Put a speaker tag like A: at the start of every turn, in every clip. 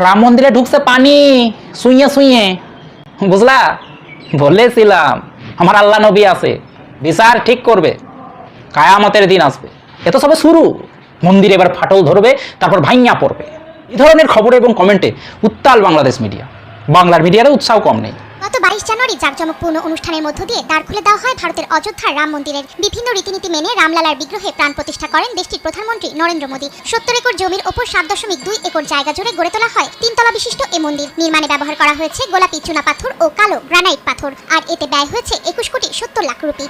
A: রাম মন্দিরে ঢুকছে পানি, শুইয়ে শুইয়ে। বুঝলা? বলেছিলাম, আমার আল্লাহ নবী আছে, বিচার ঠিক করবে। কায়ামতের দিন আসবে। এ তো সবে শুরু। মন্দিরে এবার ফাটল ধরবে, তারপর ভাইয়া পড়বে। এই ধরনের খবর এবং কমেন্টে উত্তাল বাংলাদেশ মিডিয়া। বাংলার মিডিয়ারও উৎসাহ কম নেই।
B: গত বাইশ জানুয়ারি জাঁকজমকপূর্ণ অনুষ্ঠানের মধ্য দিয়ে দ্বার খুলে দেওয়া হয় ভারতের অযোধ্যার রাম মন্দিরের বিভিন্ন রীতিনীতি মেনে রামলালার বিগ্রহে প্রাণ প্রতিষ্ঠা করেন দেশটির প্রধানমন্ত্রী নরেন্দ্র মোদী। সত্তর একর জমির ওপর সাত দশমিক দুই একর জায়গা জুড়ে গড়ে তোলা হয় তিনতলা বিশিষ্ট এ মন্দির। নির্মাণে ব্যবহার করা হয়েছে গোলাপি চুনা পাথর ও কালো গ্রানাইট পাথর। আর এতে ব্যয় হয়েছে একুশ কোটি সত্তর লাখ রুপি।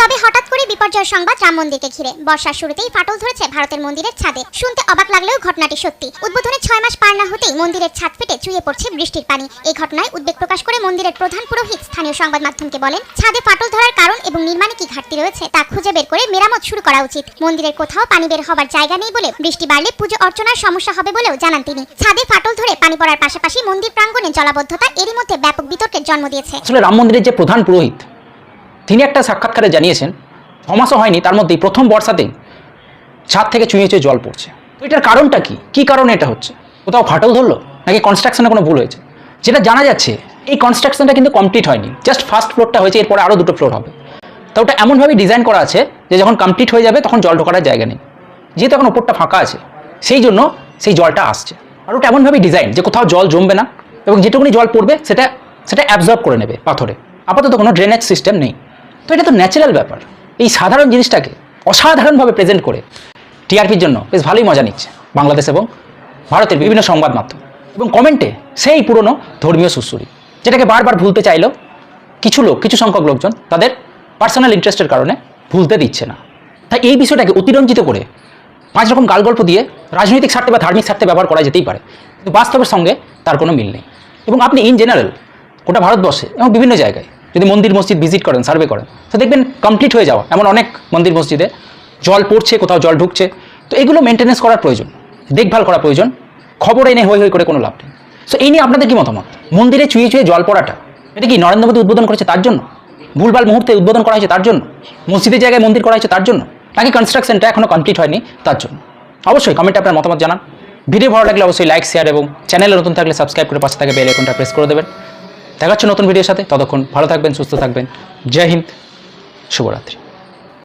B: তবে হঠাৎ করে বিপর্যয় সংবাদ রাম মন্দিরকে ঘিরে। বর্ষার শুরুতেই ফাটল ধরেছে ভারতের মন্দিরের ছাদে। শুনতে অবাক লাগলেও ঘটনাটি সত্যি। উদ্বোধনের ছয় মাস পার না হতেই মন্দিরের ছাদ ফেটে চুয়ে পড়ছে বৃষ্টির পানি। এই ঘটনায় উদ্বেগ প্রকাশ করে মন্দিরের প্রধান পুরোহিত স্থানীয় সংবাদ মাধ্যমকে বলেন, ছাদে ফাটল ধরার কারণ এবং নির্মাণে কি ঘাটতি রয়েছে তা খুঁজে বের করে মেরামত শুরু করা উচিত। মন্দিরের কোথাও পানি বের হবার জায়গা নেই বলে বৃষ্টি বাড়লে পুজো অর্চনার সমস্যা হবে বলেও জানান তিনি। ছাদে ফাটল ধরে পানি পড়ার পাশাপাশি মন্দির প্রাঙ্গণে জলাবদ্ধতা এরই মধ্যে ব্যাপক বিতর্কের জন্ম দিয়েছে।
A: আসলে রাম মন্দিরের যে প্রধান পুরোহিত তিনি একটা সাক্ষাৎকারে জানিয়েছেন, ছমাসও হয়নি, তার মধ্যেই প্রথম বর্ষাতেই ছাদ থেকে চুঁয়ে চুঁয়ে জল পড়ছে। তো এটার কারণটা কি? কী কারণে এটা হচ্ছে? কোথাও ফাটল ধরলো? নাকি কনস্ট্রাকশনে কোনো ভুল হয়েছে? যেটা জানা যাচ্ছে, এই কনস্ট্রাকশনটা কিন্তু কমপ্লিট হয়নি। জাস্ট ফার্স্ট ফ্লোরটা হয়েছে, এরপরে আরও দুটো ফ্লোর হবে। তো ওটা এমনভাবে ডিজাইন করা আছে যে যখন কমপ্লিট হয়ে যাবে, তখন জল ঢোকার জায়গা নেই। যেহেতু এখন ওপরটা ফাঁকা আছে, সেই জন্য সেই জলটা আসছে। আর ওটা এমনভাবে ডিজাইন যে কোথাও জল জমবে না, এবং যেটুকুনি জল পড়বে, সেটা সেটা অ্যাবজর্ব করে নেবে পাথরে। আপাতত কোনো ড্রেনেজ সিস্টেম নেই। তো এটা তো ন্যাচারাল ব্যাপার। এই সাধারণ জিনিসটাকে অসাধারণভাবে প্রেজেন্ট করে টিআরপির জন্য বেশ ভালোই মজা নিচ্ছে বাংলাদেশ এবং ভারতের বিভিন্ন সংবাদ মাধ্যম। এবং কমেন্টে সেই পুরনো ধর্মীয় সুশ্রুরি যেটাকে বারবার ভুলতে চাইলেও কিছু লোক, কিছু সংখ্যক লোকজন তাদের পার্সোনাল ইন্টারেস্টের কারণে ভুলতে দিচ্ছে না। তাই এই বিষয়টাকে অতিরঞ্জিত করে পাঁচ রকম গালগল্প দিয়ে রাজনৈতিক স্বার্থে বা ধার্মিক স্বার্থে ব্যবহার করা যেতেই পারে। কিন্তু বাস্তবের সঙ্গে তার কোনো মিল নেই। এবং আপনি ইন জেনারেল গোটা ভারতবর্ষে এবং বিভিন্ন জায়গায় যদি মন্দির মসজিদ ভিজিট করেন সার্ভে করেন, তো দেখবেন কমপ্লিট হয়ে যাওয়া। এমন অনেক মন্দির মসজিদে জল পড়ছে, কোথাও জল ঢুকছে। তো এগুলো মেনটেনেন্স করার প্রয়োজন, দেখভাল করা প্রয়োজন, খবর এনে হই হই করে কোনো লাভ নেই। সো এই নিয়ে আপনাদের কি মতামত? মন্দিরে চুয়ে চুয়ে জল পড়াটা, এটা কি নরেন্দ্র মোদী উদ্বোধন করেছে তার জন্য? ভুলভাল মুহূর্তে উদ্বোধন করা হয়েছে তার জন্য? মসজিদের জায়গায় মন্দির করা হয়েছে তার জন্য? নাকি কনস্ট্রাকশনটা এখনও কমপ্লিট হয়নি তার জন্য? অবশ্যই কমেন্টে আপনার মতামত জানান। ভিডিও ভালো লাগলে অবশ্যই লাইক শেয়ার এবং চ্যানেলে নতুন থাকলে সাবস্ক্রাইব করে পাশে থাকে বেল আইকনটা প্রেস করে দেবেন। দেখা হচ্ছে নতুন ভিডিওর সাথে। ততক্ষণ ভালো থাকবেন সুস্থ থাকবেন। জয় হিন্দ শুভরাত্রি।